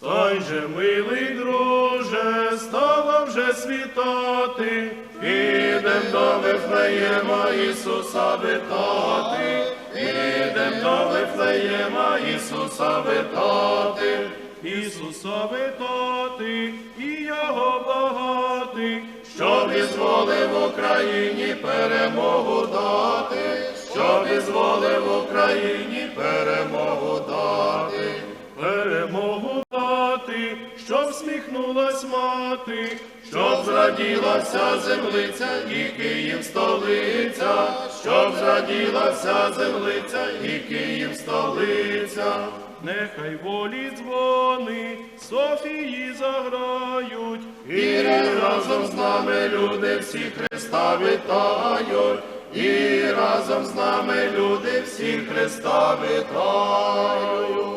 Стой же, милий друже, стало вже світати, ідем до Вифлеєма Ісуса витати, ідем до Вифлеєма Ісуса витати, Ісуса витати і його благати, щоб ізволив Україні перемогу дати, щоб ізволив щоб сміхнулась мати, щоб зраділася землиця і Київ столиця, щоб зраділася землиця і Київ столиця. Нехай волі дзвони, Софії заграють, і разом з нами люди всі Христа вітають, і разом з нами люди всі Христа вітають.